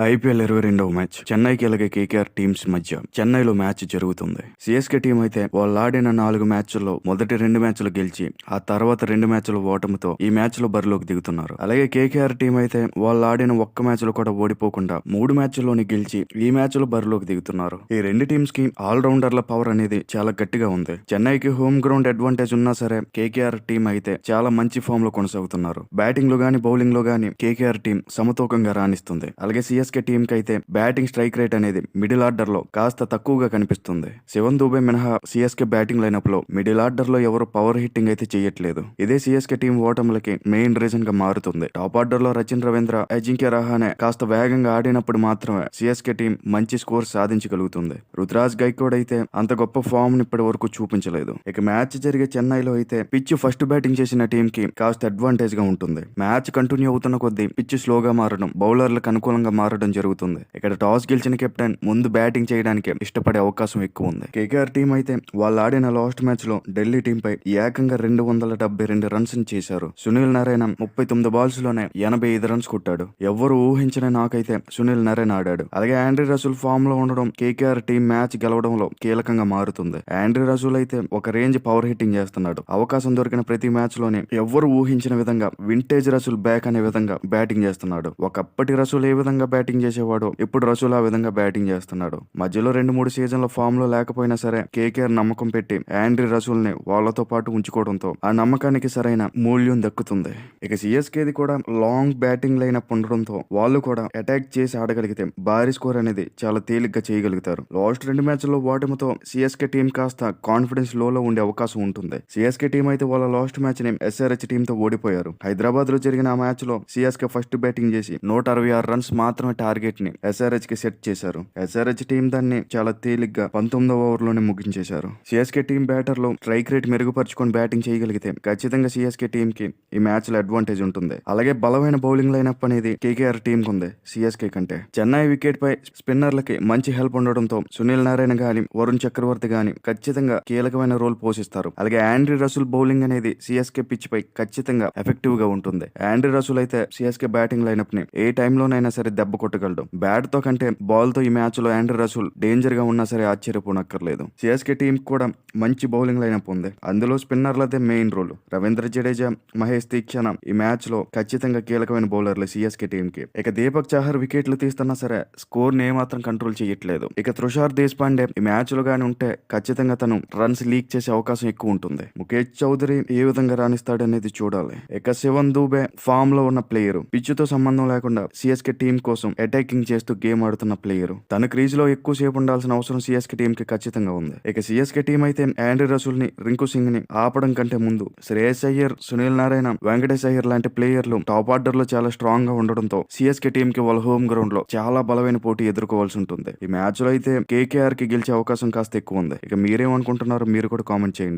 IPL ఇరవై రెండవ match. చెన్నైకి ఎలాగే కేకేఆర్ టీమ్స్ మధ్య చెన్నైలో మ్యాచ్ జరుగుతుంది. సిఎస్కే టీం అయితే వాళ్ళు ఆడిన నాలుగు మ్యాచ్ల్లో మొదటి రెండు మ్యాచ్లు గెలిచి ఆ తర్వాత రెండు మ్యాచ్లు ఓటమితో ఈ మ్యాచ్లో బరిలోకి దిగుతున్నారు. అలాగే కేకేఆర్ టీం అయితే వాళ్ళు ఆడిన ఒక్క మ్యాచ్లో కూడా ఓడిపోకుండా మూడు మ్యాచ్ల్లోని గెలిచి ఈ మ్యాచ్లో బరిలోకి దిగుతున్నారు. ఈ రెండు టీమ్స్కి ఆల్ రౌండర్ల పవర్ అనేది చాలా గట్టిగా ఉంది. చెన్నైకి హోమ్ గ్రౌండ్ అడ్వాంటేజ్ ఉన్నా సరే కేకేఆర్ టీం అయితే చాలా మంచి ఫామ్లో కొనసాగుతున్నారు. బ్యాటింగ్లో గానీ బౌలింగ్లో గానీ కేకేఆర్ టీం సమతూకంగా రాణిస్తుంది. అలాగే సిఎస్ సిఎస్కే టీం అయితే బ్యాటింగ్ స్ట్రైక్ రేట్ అనేది మిడిల్ ఆర్డర్లో కాస్త తక్కువగా కనిపిస్తుంది. శివన్ దుబే మినహా సిఎస్కే బ్యాటింగ్ లైనప్లో మిడిల్ ఆర్డర్లో ఎవరు పవర్ హిట్టింగ్ అయితే చేయట్లేదు. ఇదే సిఎస్కే టీం ఓటములకి మెయిన్ రీజన్గా మారుతుంది. టాప్ ఆర్డర్లో రచిన్ రవీంద్ర అజింక్య రహానే కాస్త వేగంగా ఆడినప్పుడు మాత్రమే సిఎస్కే టీం మంచి స్కోర్ సాధించగలుగుతుంది. రుతురాజ్ గైకోడ్ అయితే అంత గొప్ప ఫామ్ ఇప్పటి వరకు చూపించలేదు. ఇక మ్యాచ్ జరిగే చెన్నైలో అయితే పిచ్ ఫస్ట్ బ్యాటింగ్ చేసిన టీం కి కాస్త అడ్వాంటేజ్గా ఉంటుంది. మ్యాచ్ కంటిన్యూ అవుతున్న కొద్దీ పిచ్ స్లోగా మారడం బౌలర్లకు అనుకూలంగా మారడం జరుగుతుంది. ఇక్కడ టాస్ గెలిచిన కెప్టెన్ ముందు బ్యాటింగ్ చేయడానికి ఇష్టపడే అవకాశం ఎక్కువ ఉంది. కేకేఆర్ టీం అయితే వాళ్ళు ఆడిన లాస్ట్ మ్యాచ్లో ఢిల్లీ టీం పై ఏకంగా రెండు వందల డెబ్బై రెండు రన్స్ చేశారు. సునీల్ నారాయణ ముప్పై తొమ్మిది బాల్స్లోనే ఎనభై ఐదు రన్స్ కొట్టాడు. ఎవ్వరు ఊహించిన నాకైతే సునీల్ నారాయణ ఆడాడు. అలాగే ఆండ్రీ రసూల్ ఫామ్లో ఉండడం కేకేఆర్ టీం మ్యాచ్ గెలవడంలో కీలకంగా మారుతుంది. ఆండ్రీ రసూల్ అయితే ఒక రేంజ్ పవర్ హిట్టింగ్ చేస్తున్నాడు. అవకాశం దొరికిన ప్రతి మ్యాచ్లోనే ఎవ్వరు ఊహించిన విధంగా వింటేజ్ రసూల్ బ్యాక్ అనే విధంగా బ్యాటింగ్ చేస్తున్నాడు. ఒకప్పటి రసూల్ ఏ విధంగా బ్యాటింగ్ చేసేవాడు. ఇప్పుడు రసూల్ ఆ విధంగా బ్యాటింగ్ చేస్తున్నాడు. మధ్యలో రెండు మూడు సీజన్ల ఫామ్లో లేకపోయినా సరే కేకేఆర్ నమ్మకం పెట్టి ఆండ్రీ రసూల్ని వాళ్ళతో పాటు ఉంచుకోవడంతో ఆ నమ్మకానికి సరైన మూల్యం దక్కుతుంది. ఇక సిఎస్కేది కూడా లాంగ్ బ్యాటింగ్ లైనప్ ఉండడంతో వాళ్ళు కూడా అటాక్ చేసి ఆడగలిగితే భారీ స్కోర్ అనేది చాలా తేలిగ్గా చేయగలుగుతారు. లాస్ట్ రెండు మ్యాచ్ల్లో ఓటమితో సిఎస్కే టీం కాస్త కాన్ఫిడెన్స్ లోలో ఉండే అవకాశం ఉంటుంది. సిఎస్కే టీం అయితే వాళ్ళ లాస్ట్ మ్యాచ్ని ఎస్ఆర్హెచ్ టీంతో ఓడిపోయారు. హైదరాబాద్లో జరిగిన ఆ మ్యాచ్లో సిఎస్కే ఫస్ట్ బ్యాటింగ్ చేసి నూట అరవై ఆరు రన్స్ మాత్రం టార్గెట్ని ఎస్ఆర్హెచ్కి సెట్ చేశారు. ఎస్ఆర్హెచ్ టీం దాన్ని చాలా తేలిగ్గా పంతొమ్మిదవ ఓవర్లోనే ముగించేశారు సిఎస్కే టీం బ్యాటర్లో స్ట్రైక్ రేట్ మెరుగుపరుచుకొని బ్యాటింగ్ చేయగలిగితే ఖచ్చితంగా సిఎస్కే టీం కి ఈ మ్యాచ్లో అడ్వాంటేజ్ ఉంటుంది. అలాగే బలమైన బౌలింగ్ లైనప్ అనేది కేకేఆర్ టీం కు ఉంది సిఎస్కే కంటే. చెన్నై వికెట్ పై స్పిన్నర్లకి మంచి హెల్ప్ ఉండడంతో సునీల్ నారాయణ గాని వరుణ్ చక్రవర్తి గాని ఖచ్చితంగా కీలకమైన రోల్ పోషిస్తారు. అలాగే ఆండ్రీ రసూల్ బౌలింగ్ అనేది సిఎస్కే పిచ్ పై ఖచ్చితంగా ఎఫెక్టివ్గా ఉంటుంది. ఆండ్రీ రసూల్ అయితే సిఎస్కే బ్యాటింగ్ లైనప్ని ఏ టైంలోనైనా సరే దెబ్బ కొట్టగలడు బ్యాట్తో కంటే బాల్తో ఈ మ్యాచ్లో ఆండ్రీ రసూల్ డేంజర్గా ఉన్నా సరే ఆశ్చర్యపోనక్కర్లేదు. సిఎస్కే టీం కూడా మంచి బౌలింగ్ లైనప్ ఉంది. అందులో స్పిన్నర్లదే మెయిన్ రోల్. రవీంద్ర జడేజా మహేష్ తీక్షణ ఈ మ్యాచ్లో ఖచ్చితంగా కీలకమైన బౌలర్లు సిఎస్కే టీం కి ఇక దీపక్ చాహర్ వికెట్లు తీస్తున్నా సరే స్కోర్ని ఏమాత్రం కంట్రోల్ చేయట్లేదు. ఇక తుషార్ దేశపాండే ఈ మ్యాచ్లో గాని ఉంటే ఖచ్చితంగా తను రన్స్ లీక్ చేసే అవకాశం ఎక్కువ ఉంటుంది. ముఖేష్ చౌదరి ఏ విధంగా రాణిస్తాడనేది చూడాలి. ఇక శివన్ దూబే ఫామ్లో ఉన్న ప్లేయర్. పిచ్చుతో సంబంధం లేకుండా సిఎస్కే టీం కోసం అటాకింగ్ చేస్తూ గేమ్ ఆడుతున్న ప్లేయర్ తన క్రీజ్లో ఎక్కువ సేపు ఉండాల్సిన అవసరం సిఎస్కే టీం కి ఖచ్చితంగా ఉంది. ఇక సిఎస్కే టీం అయితే ఆండ్రీ రసూల్ని రింకు సింగ్ని ఆపడం కంటే ముందు శ్రేయస్ అయ్యర్ సునీల్ నారాయణ వెంకటేష్ అయ్యర్ లాంటి ప్లేయర్లు టాప్ ఆర్డర్లో చాలా స్ట్రాంగ్గా ఉండడంతో సిఎస్కే టీం కి వాళ్ళ హోమ్ గ్రౌండ్లో చాలా బలమైన పోటీ ఎదుర్కోవాల్సి ఉంటుంది. ఈ మ్యాచ్లో అయితే కేకేఆర్కి గెలిచే అవకాశం కాస్త ఎక్కువ ఉంది. ఇక మీరేమనుకుంటున్నారో మీరు కూడా కామెంట్ చేయండి.